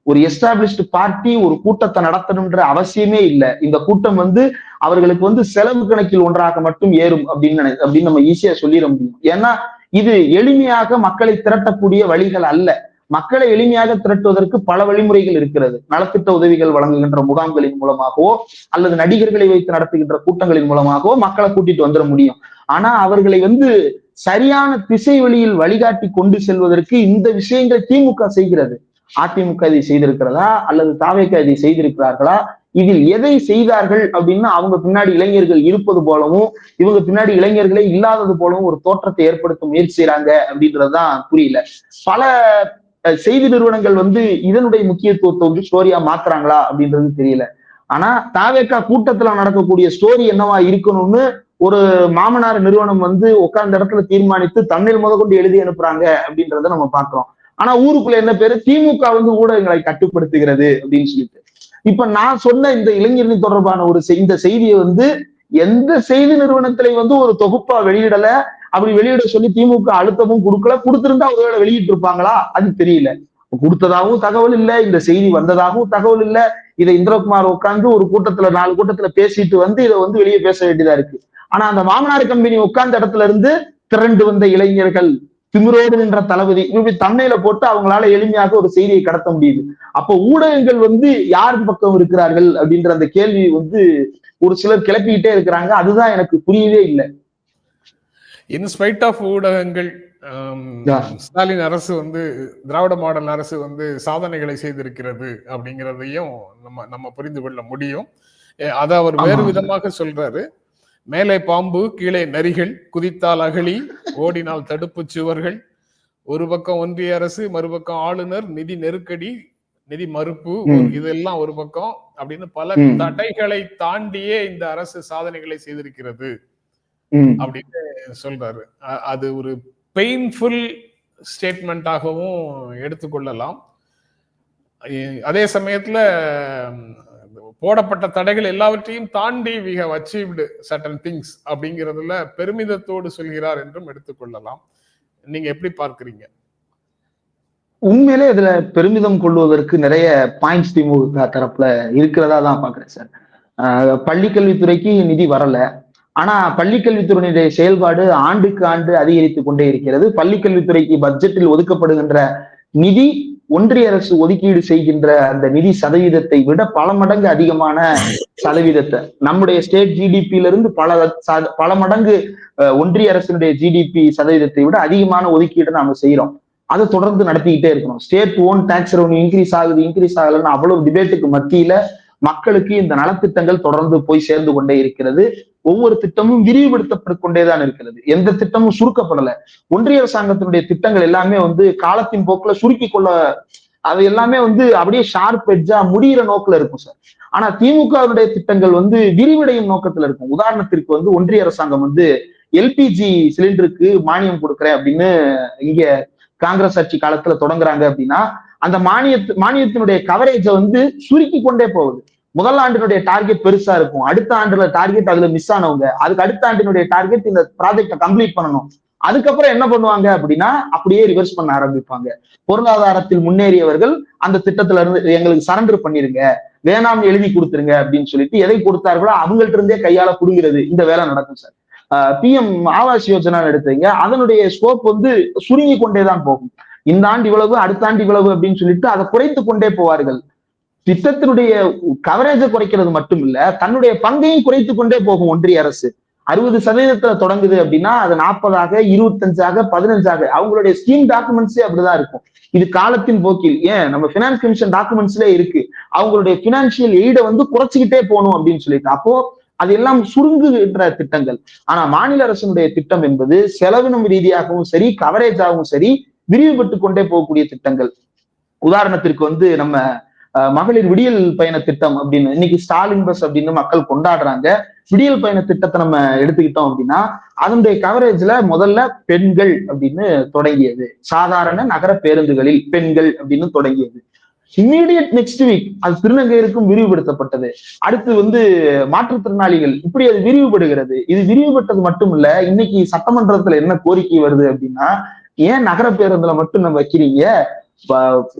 ஒரு எஸ்டாப்ளிஷ்டு பார்ட்டி ஒரு கூட்டத்தை நடத்தணும்ன்ற அவசியமே இல்லை. இந்த கூட்டம் வந்து அவர்களுக்கு வந்து செலவு கணக்கில் ஒன்றாக மட்டும் ஏறும் அப்படின்னு அப்படின்னு நம்ம ஈஸியா சொல்லிட முடியும். ஏன்னா இது எளிமையாக மக்களை திரட்டக்கூடிய வழிகள் அல்ல. மக்களை எளிமையாக திரட்டுவதற்கு பல வழிமுறைகள் இருக்கிறது. நலத்திட்ட உதவிகள் வழங்குகின்ற முகாம்களின் மூலமாகவோ அல்லது நடிகர்களை வைத்து நடத்துகின்ற கூட்டங்களின் மூலமாகவோ மக்களை கூட்டிட்டு வந்துட முடியும். ஆனா அவர்களை வந்து சரியான திசை வழியில் வழிகாட்டி கொண்டு செல்வதற்கு இந்த விஷயங்களை திமுக செய்கிறது. அதிமுக இதை செய்திருக்கிறதா அல்லது தாவேக்க இதை செய்திருக்கிறார்களா? இதில் எதை செய்தார்கள் அப்படின்னா அவங்க பின்னாடி இளைஞர்கள் இருப்பது போலவும் இவங்க பின்னாடி இளைஞர்களே இல்லாதது போலவும் ஒரு தோற்றத்தை ஏற்படுத்த முயற்சி செய்யறாங்க அப்படின்றதுதான் புரியல. பல அஹ், செய்தி நிறுவனங்கள் வந்து இதனுடைய முக்கியத்துவத்தை வந்து ஸ்டோரியா மாத்துறாங்களா அப்படின்றது தெரியல. ஆனா தாவேக்கா கூட்டத்துல நடக்கக்கூடிய ஸ்டோரி என்னவா இருக்கணும்னு ஒரு மாமனார் நிறுவனம் வந்து உட்கார்ந்த இடத்துல தீர்மானித்து தமிழில் முத கொண்டு எழுதி அனுப்புறாங்க அப்படின்றத நம்ம பாக்குறோம் ஆனா ஊருக்குள்ள என்ன பேரு? திமுக வந்து ஊடகங்களை கட்டுப்படுத்துகிறது அப்படின்னு சொல்லிட்டு. இப்ப நான் சொன்ன இந்த இளைஞர்கள் தொடர்பான ஒரு இந்த செய்தியை வந்து எந்த செய்தி நிறுவனத்திலையும் வந்து ஒரு தொகுப்பா வெளியிடல? அப்படி வெளியிட சொல்லி திமுக அழுத்தமும் கொடுக்கல. கொடுத்திருந்தா ஒருவேளை வெளியிட்டு இருப்பாங்களா அது தெரியல. கொடுத்ததாகவும் தகவல் இல்ல. இந்த செய்தி வந்ததாகவும் தகவல் இல்ல. இதை இந்திரகுமார் உட்காந்து ஒரு கூட்டத்துல நாலு கூட்டத்துல பேசிட்டு வந்து இதை வந்து வெளியே பேச வேண்டியதா இருக்கு. ஆனா அந்த மாமனார் கம்பெனி உட்கார்ந்த இடத்துல இருந்து திரண்டு வந்த இளைஞர்கள் திமிரோடு நின்ற தளபதி. இப்படி தன்னையில போட்டு அவங்களால எளிமையாக ஒரு செய்தியை கடத்த முடியுது. அப்ப ஊடகங்கள் வந்து யார் பக்கம் இருக்கிறார்கள் அப்படின்ற அந்த கேள்வி வந்து ஒரு சிலர் கிளப்பிக்கிட்டே இருக்கிறாங்க. அதுதான் எனக்கு புரியவே இல்லை. இன்ஸ்பைட் ஆஃப் ஊடகங்கள். ஸ்டாலின் அரசு வந்து திராவிட மாடல் அரசு வந்து சாதனைகளை செய்திருக்கிறது அப்படிங்கிறதையும் நம்ம நம்ம புரிந்து கொள்ள முடியும். அதை அவர் வேறு. விதமாக சொல்றாரு. மேலே பாம்பு கீழே நரிகள் குதித்தால் அகழி ஓடினால் தடுப்புச் சுவர்கள் ஒரு பக்கம் ஒன்றிய அரசு மறுபக்கம் ஆளுநர் நிதி நெருக்கடி நிதி மறுப்பு. இதெல்லாம் ஒரு பக்கம் அப்படின்னு பல. தடைகளை தாண்டியே இந்த அரசு சாதனைகளை செய்திருக்கிறது. அப்படின்னு சொல்றாரு அது ஒரு பெயின்ஃபுல் ஸ்டேட்மெண்ட்டாகவும் எடுத்துக்கொள்ளலாம் அதே சமயத்துல போடப்பட்ட தடைகள் எல்லாவற்றையும் தாண்டி we have achieved certain things அப்படிங்கிறதுல பெருமிதத்தோடு சொல்கிறார் என்றும் எடுத்துக்கொள்ளலாம். நீங்க எப்படி பார்க்குறீங்க? உண்மையிலே இதுல பெருமிதம் கொள்வதற்கு நிறைய பாயிண்ட்ஸ் திமுக தரப்புல இருக்கிறதா தான் பாக்குறேன் சார். பள்ளிக்கல்வித்துறைக்கு நிதி வரல. ஆனா பள்ளிக்கல்வித்துறையினுடைய செயல்பாடு ஆண்டுக்கு ஆண்டு அதிகரித்து கொண்டே இருக்கிறது. பள்ளிக்கல்வித்துறைக்கு பட்ஜெட்டில் ஒதுக்கப்படுகின்ற நிதி ஒன்றிய அரசு ஒதுக்கீடு செய்கின்ற அந்த நிதி சதவீதத்தை விட பல மடங்கு அதிகமான சதவீதத்தை. நம்முடைய ஸ்டேட் ஜிடிபியில இருந்து பல பல மடங்கு ஒன்றிய அரசினுடைய ஜிடிபி சதவீதத்தை விட அதிகமான ஒதுக்கீடு நாம செய்யறோம் அதை தொடர்ந்து நடத்திக்கிட்டே இருக்கணும். State own tax revenue increase ஆகுது இன்க்ரீஸ் ஆகலன்னு அவ்வளவு டிபேட்டுக்கு மத்தியில மக்களுக்கு இந்த நலத்திட்டங்கள் தொடர்ந்து போய் சேர்ந்து கொண்டே இருக்கிறது. ஒவ்வொரு திட்டமும் விரிவுபடுத்தப்பட்டு கொண்டேதான் இருக்கிறது. எந்த திட்டமும் சுருக்கப்படல. ஒன்றிய அரசாங்கத்தினுடைய திட்டங்கள் எல்லாமே வந்து காலத்தின் போக்குல சுருக்கி கொள்ள அது எல்லாமே வந்து அப்படியே ஷார்ப் எட்ஜா முடியிற நோக்குல இருக்கும் சார். ஆனா திமுகவுடைய திட்டங்கள் வந்து விரிவடையும் நோக்கத்துல இருக்கும். உதாரணத்திற்கு வந்து ஒன்றிய அரசாங்கம் வந்து எல்பிஜி சிலிண்டருக்கு மானியம் கொடுக்குறேன் அப்படின்னு இங்க காங்கிரஸ் ஆட்சி காலத்துல தொடங்குறாங்க அப்படின்னா அந்த மானியத்து மானியத்தினுடைய கவரேஜை வந்து சுருக்கி கொண்டே போகுது. முதல் ஆண்டினுடைய டார்கெட் பெருசா இருக்கும். அடுத்த ஆண்டுல டார்கெட் அதுல மிஸ் ஆனவங்க அதுக்கு அடுத்த ஆண்டினுடைய டார்கெட் இந்த ப்ராஜெக்டை கம்ப்ளீட் பண்ணணும். அதுக்கப்புறம் என்ன பண்ணுவாங்க அப்படின்னா அப்படியே ரிவர்ஸ் பண்ண ஆரம்பிப்பாங்க. பொருளாதாரத்தில் முன்னேறியவர்கள் அந்த திட்டத்துல இருந்து எங்களுக்கு சரண்டர் பண்ணிருங்க. வேணாம் எழுதி கொடுத்துருங்க அப்படின்னு சொல்லிட்டு எதை கொடுத்தார்களோ அவங்கள்ட்ட இருந்தே கையால புடுங்கிறது இந்த வேலை நடக்கும் சார். பிஎம் ஆவாஸ் யோஜனா எடுத்தீங்க. அதனுடைய ஸ்கோப் வந்து சுருங்கி கொண்டேதான் போகும். இந்த ஆண்டு இவ்வளவு அடுத்த ஆண்டு இவ்வளவு அப்படின்னு சொல்லிட்டு அதை குறைத்து கொண்டே போவார்கள். திட்டத்தினுடைய கவரேஜை குறைக்கிறது மட்டும் இல்ல தன்னுடைய பங்கையும் குறைத்து கொண்டே போகும் ஒன்றிய அரசு. அறுபது சதவீதத்துல தொடங்குது அப்படின்னா அது நாற்பதாக இருபத்தஞ்சாக பதினஞ்சாக அவங்களுடைய ஸ்கீம் டாக்குமெண்ட்ஸே அப்படிதான் இருக்கும். இது காலத்தின் போக்கில். ஏன்? நம்ம பினான்ஸ் கமிஷன் டாக்குமெண்ட்ஸ்ல இருக்கு. அவங்களுடைய பினான்சியல் எய்டை வந்து குறைச்சிக்கிட்டே போகணும் அப்படின்னு சொல்லிட்டு. அப்போ அது எல்லாம் சுருங்குகின்ற திட்டங்கள். ஆனா மாநில அரசினுடைய திட்டம் என்பது செலவினம் ரீதியாகவும் சரி கவரேஜாகவும் சரி விரிவுபட்டு கொண்டே போகக்கூடிய திட்டங்கள். உதாரணத்திற்கு வந்து நம்ம அஹ், மகளிர் விடியல் பயண திட்டம் அப்படின்னு இன்னைக்கு ஸ்டாலின் பஸ் அப்படின்னு மக்கள் கொண்டாடுறாங்க. விடியல் பயண திட்டத்தை நம்ம எடுத்துக்கிட்டோம் அப்படின்னா அதனுடைய கவரேஜ்ல முதல்ல பெண்கள் அப்படின்னு தொடங்கியது. சாதாரண நகர பேருந்துகளில் பெண்கள் அப்படின்னு தொடங்கியது. இம்மீடியட் நெக்ஸ்ட் வீக் அது திருநங்கையருக்கும் விரிவுபடுத்தப்பட்டது. அடுத்து வந்து மாற்றுத்திறனாளிகள் இப்படி அது விரிவுபடுகிறது. இது விரிவுபட்டது மட்டும் இல்ல இன்னைக்கு சட்டமன்றத்துல என்ன கோரிக்கை வருது அப்படின்னா ஏன் நகர பேருந்துல மட்டும் நம்ம வைக்கிறீங்க?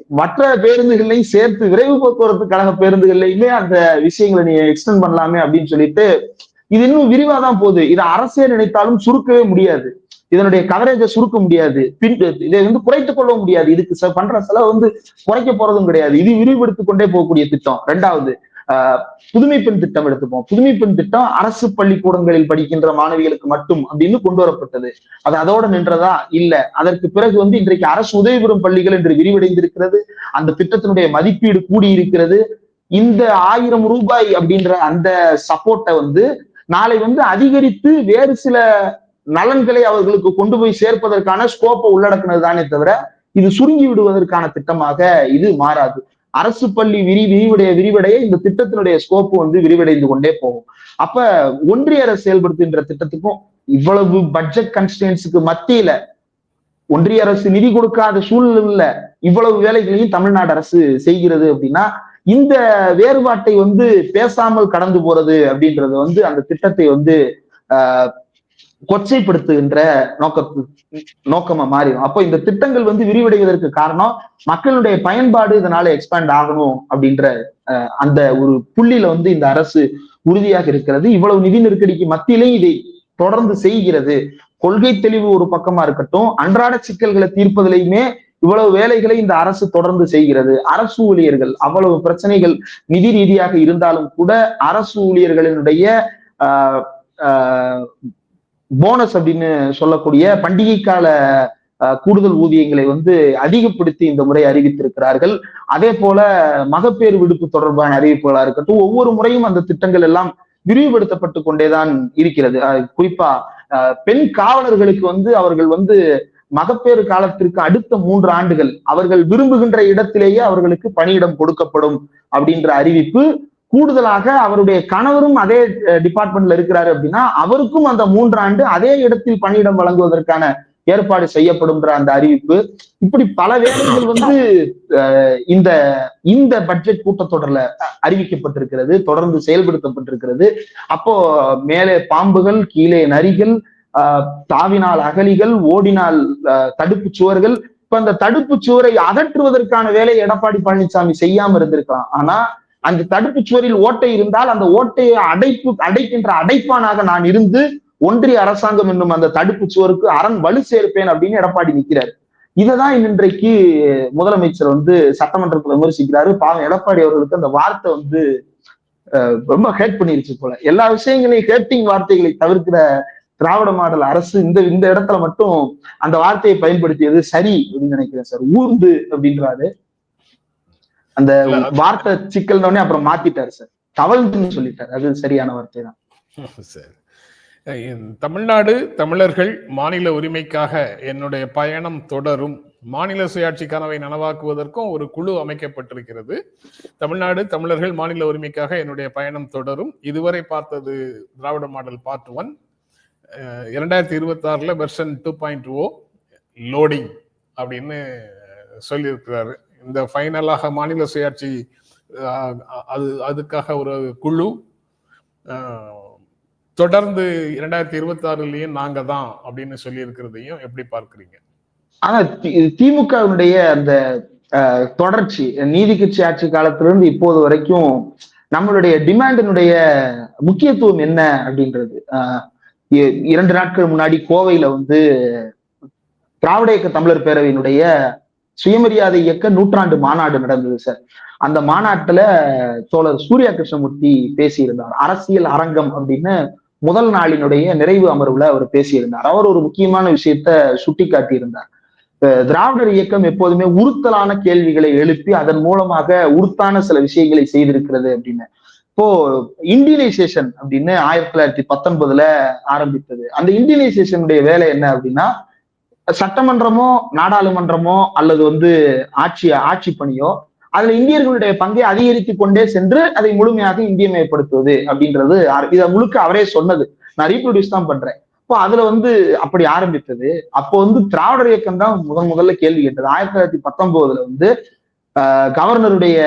மற்ற பேருந்துகளையும் சேர்த்து விரைவு போக்குவரத்து கழக பேருந்துகள்லையுமே அந்த விஷயங்களை நீங்க எக்ஸ்டெண்ட் பண்ணலாமே அப்படின்னு சொல்லிட்டு இது இன்னும் விரிவாதான் போகுது. இதை அரசே நினைத்தாலும் சுருக்கவே முடியாது. இதனுடைய கவரேஜை சுருக்க முடியாது. பின் இதை வந்து குறைத்துக் கொள்ள முடியாது. இதுக்கு செ- பண்ற செலவு வந்து குறைக்க போறதும் கிடையாது. இது விரிவுபடுத்திக் கொண்டே போகக்கூடிய திட்டம். ரெண்டாவது புதுமை பெண் திட்டம் எடுத்துப்போம். புதுமை பெண் திட்டம் அரசு பள்ளிக்கூடங்களில் படிக்கின்ற மாணவிகளுக்கு மட்டும் அப்படின்னு கொண்டு வரப்பட்டது. அது அதோட நின்றதா? இல்ல. அதற்கு பிறகு வந்து இன்றைக்கு அரசு உதவி பெறும் பள்ளிகள் என்று விரிவடைந்திருக்கிறது. அந்த திட்டத்தினுடைய மதிப்பீடு கூடி இருக்கிறது இந்த ஆயிரம் ரூபாய் அப்படின்ற அந்த சப்போர்ட்டை வந்து நாளை வந்து அதிகரித்து வேறு சில நலன்களை அவர்களுக்கு கொண்டு போய் சேர்ப்பதற்கான ஸ்கோப்பை உள்ளடக்கினது தானே தவிர இது சுருங்கி விடுவதற்கான திட்டமாக இது மாறாது. அரசு பள்ளி விரி விரிவடைய விரிவடைய இந்த திட்டத்தினுடைய ஸ்கோப் வந்து விரிவடைந்து கொண்டே போகும். அப்ப ஒன்றிய அரசு செயல்படுத்துகின்ற திட்டத்துக்கும் இவ்வளவு பட்ஜெட் கன்ஸ்டன்ஸுக்கு மத்தியில ஒன்றிய அரசு நிதி கொடுக்காத சூழ்நிலையில இவ்வளவு வேலைகளையும் தமிழ்நாடு அரசு செய்கிறது அப்படின்னா இந்த வேறுபாட்டை வந்து பேசாமல் கடந்து போறது அப்படின்றது வந்து அந்த திட்டத்தை வந்து ஆஹ், கொச்சைப்படுத்துகின்ற நோக்கத்து நோக்கமா மாறிடும். அப்போ இந்த திட்டங்கள் வந்து விரிவடைவதற்கு காரணம் மக்களுடைய பயன்பாடு இதனால எக்ஸ்பேண்ட் ஆகணும் அப்படின்ற அஹ், அந்த ஒரு புள்ளியில வந்து இந்த அரசு உறுதியாக இருக்கிறது. இவ்வளவு நிதி நெருக்கடிக்கு மத்தியிலையும் இதை தொடர்ந்து செய்கிறது. கொள்கை தெளிவு ஒரு பக்கமா இருக்கட்டும் அன்றாட சிக்கல்களை தீர்ப்பதிலையுமே இவ்வளவு வேலைகளை இந்த அரசு தொடர்ந்து செய்கிறது. அரசு ஊழியர்கள் அவ்வளவு பிரச்சனைகள் நிதி ரீதியாக இருந்தாலும் கூட அரசு ஊழியர்களினுடைய ஆஹ், ஆஹ், போனஸ் அப்படின்னு சொல்லக்கூடிய பண்டிகை கால கூடுதல் ஊதியங்களை வந்து அதிகப்படுத்தி இந்த முறை அறிவித்திருக்கிறார்கள். அதே போல மகப்பேறு விடுப்பு தொடர்பான அறிவிப்புகளா இருக்கட்டும் ஒவ்வொரு முறையும் அந்த திட்டங்கள் எல்லாம் விரிவுபடுத்தப்பட்டு கொண்டேதான் இருக்கிறது. குறிப்பா அஹ், பெண் காவலர்களுக்கு வந்து அவர்கள் வந்து மகப்பேறு காலத்திற்கு அடுத்த மூன்று ஆண்டுகள் அவர்கள் விரும்புகின்ற இடத்திலேயே அவர்களுக்கு பணியிடம் கொடுக்கப்படும் அப்படின்ற அறிவிப்பு கூடுதலாக அவருடைய கணவரும் அதே டிபார்ட்மெண்ட்ல இருக்கிறாரு அப்படின்னா அவருக்கும் அந்த மூன்றாண்டு அதே இடத்தில் பணியிடம் வழங்குவதற்கான ஏற்பாடு செய்யப்படும்ன்ற அந்த அறிவிப்பு. இப்படி பல வேலைகள் வந்து அஹ், இந்த இந்த பட்ஜெட் கூட்டத்தொடர்ல அறிவிக்கப்பட்டிருக்கிறது தொடர்ந்து செயல்படுத்தப்பட்டிருக்கிறது. அப்போ மேலே பாம்புகள் கீழே நரிகள் ஆஹ், தாவினால் அகலிகள் ஓடினால் தடுப்பு சுவர்கள். இப்ப அந்த தடுப்பு சுவரை அகற்றுவதற்கான வேலையை எடப்பாடி பழனிசாமி செய்யாம இருந்திருக்கலாம். ஆனா அந்த தடுப்பு சுவரில் ஓட்டை இருந்தால் அந்த ஓட்டையை அடைப்பு அடைக்கின்ற அடைப்பானாக நான் இருந்து ஒன்றிய அரசாங்கம் என்னும் அந்த தடுப்பு சுவருக்கு அரண் வலு சேர்ப்பேன் அப்படின்னு எடப்பாடி நிற்கிறார் இததான் இன்றைக்கு முதலமைச்சர் வந்து சட்டமன்றத்தில் விமர்சிக்கிறாரு. பாவம் எடப்பாடி அவர்களுக்கு அந்த வார்த்தை வந்து அஹ், ரொம்ப ஹேட் பண்ணிருச்சு போல. எல்லா விஷயங்களையும் ஹேட்டிங் வார்த்தைகளை தவிர்க்கிற திராவிட மாடல் அரசு இந்த இந்த இடத்துல மட்டும் அந்த வார்த்தையை பயன்படுத்தியது சரி அப்படின்னு நினைக்கிறேன் சார். ஊர்ந்து அப்படின்றாரு. அந்த வார்த்தை சிக்கல்னோடனே அப்புறம் மாத்திட்டாரு சார். தவழ்ந்துன்னு சொல்லிட்டாரு. அது சரியான வார்த்தை தான். <laughs> சரி. தமிழ்நாடு தமிழர்கள் மாநில உரிமைக்காக என்னுடைய பயணம் தொடரும். மாநில சுயாட்சி கனவை நனவாக்குவதற்கும் ஒரு குழு அமைக்கப்பட்டிருக்கிறது. தமிழ்நாடு தமிழர்கள் மாநில உரிமைக்காக என்னுடைய பயணம் தொடரும். இதுவரை பார்த்தது திராவிட மாடல் பார்ட் ஒன். இரண்டாயிரத்தி இருபத்தி ஆறுல version two point O loading அப்படின்னு சொல்லியிருக்கிறாரு. இந்த ஃபைனலாக மாநில சுயாட்சி அஹ், அது அதுக்காக ஒரு குழு தொடர்ந்து இரண்டாயிரத்தி இருபத்தி ஆறுலயும் நாங்க தான் அப்படின்னு சொல்லி இருக்கிறதையும் எப்படி பார்க்கறீங்க? ஆனா திமுகவினுடைய அந்த அஹ், தொடர்ச்சி நீதி கட்சி ஆட்சி காலத்திலிருந்து இப்போது வரைக்கும் நம்மளுடைய டிமாண்டினுடைய முக்கியத்துவம் என்ன அப்படின்றது? இரண்டு நாட்கள் முன்னாடி கோவையில வந்து திராவிட இயக்க தமிழர் பேரவையினுடைய சுயமரியாதை இயக்க நூற்றாண்டு மாநாடு நடந்தது சார் அந்த மாநாட்டுல தோழர் சூர்யா கிருஷ்ணமூர்த்தி பேசியிருந்தார். அரசியல் அரங்கம் அப்படின்னு முதல் நாளினுடைய நிறைவு அமர்வுல அவர் பேசியிருந்தார். அவர் ஒரு முக்கியமான விஷயத்த சுட்டி காட்டியிருந்தார் அஹ் திராவிடர் இயக்கம் எப்போதுமே உறுத்தலான கேள்விகளை எழுப்பி அதன் மூலமாக உறுத்தான சில விஷயங்களை செய்திருக்கிறது அப்படின்னு. இப்போ இந்தியனைசேஷன் அப்படின்னு ஆயிரத்தி தொள்ளாயிரத்தி பத்தொன்பதுல ஆரம்பித்தது. அந்த இந்தியனைசேஷனுடைய வேலை என்ன அப்படின்னா சட்டமன்றமோ நாடாளுமன்றமோ அல்லது வந்து ஆட்சி ஆட்சி பணியோ அதுல இந்தியர்களுடைய பங்கை அதிகரித்து கொண்டே சென்று அதை முழுமையாக இந்தியமயப்படுத்துவது அப்படின்றது இதை முழுக்க அவரே சொன்னது. நான் ரீப்ரொடியூஸ் தான் பண்றேன். இப்போ அதுல வந்து அப்படி ஆரம்பித்தது. அப்போ வந்து திராவிடர் இயக்கம் தான் முதன் முதல்ல கேள்வி கேட்டது. ஆயிரத்தி தொள்ளாயிரத்தி பத்தொன்பதுல வந்து ஆஹ், கவர்னருடைய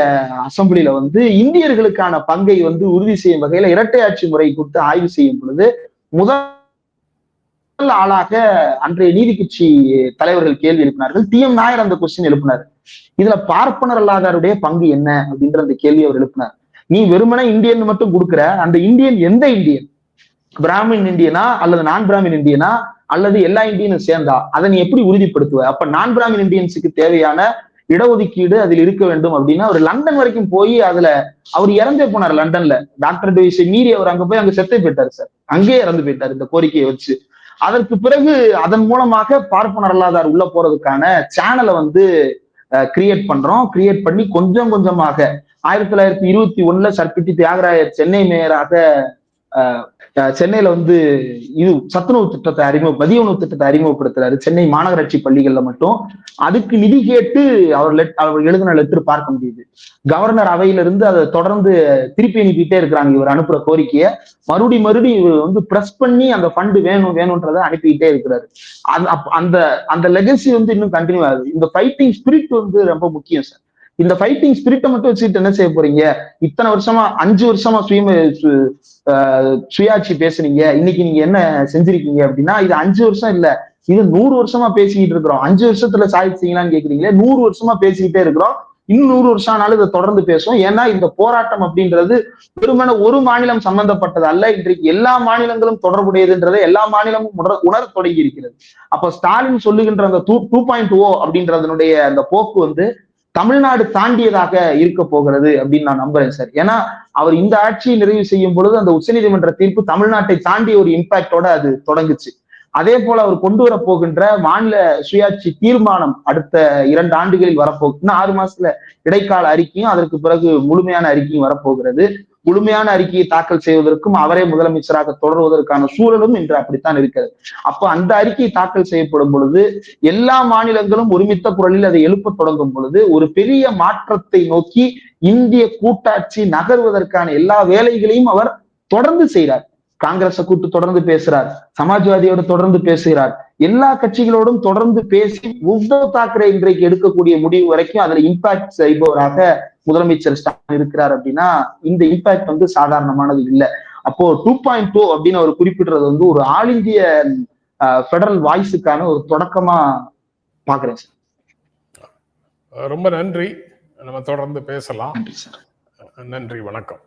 அசம்பிளில வந்து இந்தியர்களுக்கான பங்கை வந்து உறுதி செய்யும் வகையில இரட்டை ஆட்சி முறை குறித்து ஆய்வு செய்யும் பொழுது முதல் மக்கள் ஆளாக அன்றைய நீதி கட்சி தலைவர்கள் கேள்வி எழுப்பினார்கள். டி எம் நாயர் அந்த கொஸ்டின் எழுப்பினார். இதுல பார்ப்பனர் அல்லாதாருடைய பங்கு என்ன அப்படின்ற அந்த கேள்வி அவர் எழுப்பினார். நீ வெறுமனே இந்தியன் மட்டும் கொடுக்குற அந்த இந்தியன் எந்த இந்தியன்? பிராமின் இந்தியனா அல்லது நான் பிராமின் இந்தியனா? அல்லது எல்லா இந்தியனும் சேர்ந்தா? அதை நீ எப்படி உறுதிப்படுத்துவ? அப்ப நான் பிராமின் இந்தியன்ஸுக்கு தேவையான இடஒதுக்கீடு அதில் இருக்க வேண்டும் அப்படின்னா அவர் லண்டன் வரைக்கும் போய் அதுல அவர் இறந்தே போனார் லண்டன்ல. டாக்டர் டிவிஸை மீறி அவர் அங்க போய் அங்க செத்தே போயிட்டாரு சார். அங்கேயே இறந்து போயிட்டாரு இந்த கோரிக்கையை வச்சு. அதற்கு பிறகு அதன் மூலமாக பார்ப்பனர் அல்லாதார் உள்ள போறதுக்கான சேனலை வந்து கிரியேட் பண்றோம். கிரியேட் பண்ணி கொஞ்சம் கொஞ்சமாக ஆயிரத்தி தொள்ளாயிரத்தி இருபத்தி ஒண்ணுல சர்பிட்டி தியாகராயர் சென்னை மேயராக சென்னையில வந்து இது சத்துணவு திட்டத்தை அறிமுக மதிய உணவு திட்டத்தை அறிமுகப்படுத்துறாரு. சென்னை மாநகராட்சி பள்ளிகள்ல மட்டும். அதுக்கு நிதி கேட்டு அவர் லெட் அவர் எழுதின லெட்டர் பார்க்க முடியுது. கவர்னர் அவையிலிருந்து அதை தொடர்ந்து திருப்பி அனுப்பிட்டே இருக்கிறாங்க இவர் அனுப்புற கோரிக்கையை. மறுபடி மறுபடி இவர் வந்து பிரஸ் பண்ணி அந்த ஃபண்டு வேணும் வேணும்ன்றதை அனுப்பிக்கிட்டே இருக்கிறாரு. அந்த அந்த லெகசி வந்து இன்னும் கண்டினியூ ஆகுது. இந்த ஃபைட்டிங் ஸ்பிரிட் வந்து ரொம்ப முக்கியம் சார் இந்த ஃபைட்டிங் ஸ்பிரிட்டை மட்டும் வச்சுக்கிட்டு என்ன செய்ய போறீங்க? இத்தனை வருஷமா அஞ்சு வருஷமா சுயம சு- ஆஹ் சுயாட்சி பேசுறீங்க இன்னைக்கு நீங்க என்ன செஞ்சிருக்கீங்க அப்படின்னா இது அஞ்சு வருஷம் இல்ல இது நூறு வருஷமா பேசிக்கிட்டு இருக்கிறோம். அஞ்சு வருஷத்துல சாதிச்சீங்களான்னு கேக்குறீங்களே நூறு வருஷமா பேசிக்கிட்டே இருக்கிறோம். இன்னும் நூறு வருஷம் ஆனாலும் இதை தொடர்ந்து பேசுவோம். ஏன்னா இந்த போராட்டம் அப்படின்றது வெறுமன ஒரு மாநிலம் சம்பந்தப்பட்டது அல்ல. இன்றைக்கு எல்லா மாநிலங்களும் தொடர்புடையதுன்றதை எல்லா மாநிலமும் உணர உணர தொடங்கி இருக்கிறது. அப்ப ஸ்டாலின் சொல்லுகின்ற அந்த டூ டூ பாயிண்ட் ஓ அப்படின்றதனுடைய அந்த போக்கு வந்து தமிழ்நாடு தாண்டியதாக இருக்க போகிறது அப்படின்னு நான் நம்புறேன் சார் ஏன்னா அவர் இந்த ஆட்சியை நிறைவு செய்யும் பொழுது அந்த உச்சநீதிமன்ற தீர்ப்பு தமிழ்நாட்டை தாண்டிய ஒரு இம்பாக்டோட அது தொடங்குச்சு. அதே போல அவர் கொண்டு வர போகின்ற மாநில சுயாட்சி தீர்மானம் அடுத்த இரண்டு ஆண்டுகளில் வரப்போகுது ஆறு மாசத்துல இடைக்கால அறிக்கையும் அதற்கு பிறகு முழுமையான அறிக்கையும் வரப்போகிறது முழுமையான அறிக்கையை தாக்கல் செய்வதற்கும் அவரே முதலமைச்சராக தொடர்வதற்கான சூழலும் இன்று அப்படித்தான் இருக்கிறது. அப்போ அந்த அறிக்கை தாக்கல் செய்யப்படும் பொழுது எல்லா மாநிலங்களும் ஒருமித்த குரலில் அதை எழுப்ப தொடங்கும் பொழுது ஒரு பெரிய மாற்றத்தை நோக்கி இந்திய கூட்டாட்சி நகர்வதற்கான எல்லா வேலைகளையும் அவர் தொடர்ந்து செய்கிறார் காங்கிரஸை கூட்டு தொடர்ந்து பேசுறார். சமாஜ்வாதியோடு தொடர்ந்து பேசுகிறார். எல்லா கட்சிகளோடும் தொடர்ந்து பேசி உத்தவ் தாக்கரே இன்றைக்கு எடுக்கக்கூடிய முடிவு வரைக்கும் அதுல இம்பாக்ட் செய்பவராக முதலமைச்சர் ஸ்டாலின் இருக்கிறார் அப்படின்னா இந்த இம்பாக்ட் வந்து சாதாரணமானது இல்லை. அப்போ டூ பாயிண்ட் டூ அப்படின்னு அவர் குறிப்பிடுறது வந்து ஒரு ஆல் இந்திய ஃபெடரல் வாய்ஸுக்கான ஒரு தொடக்கமா பாக்குறேன் சார். ரொம்ப நன்றி. நம்ம தொடர்ந்து பேசலாம். நன்றி வணக்கம்.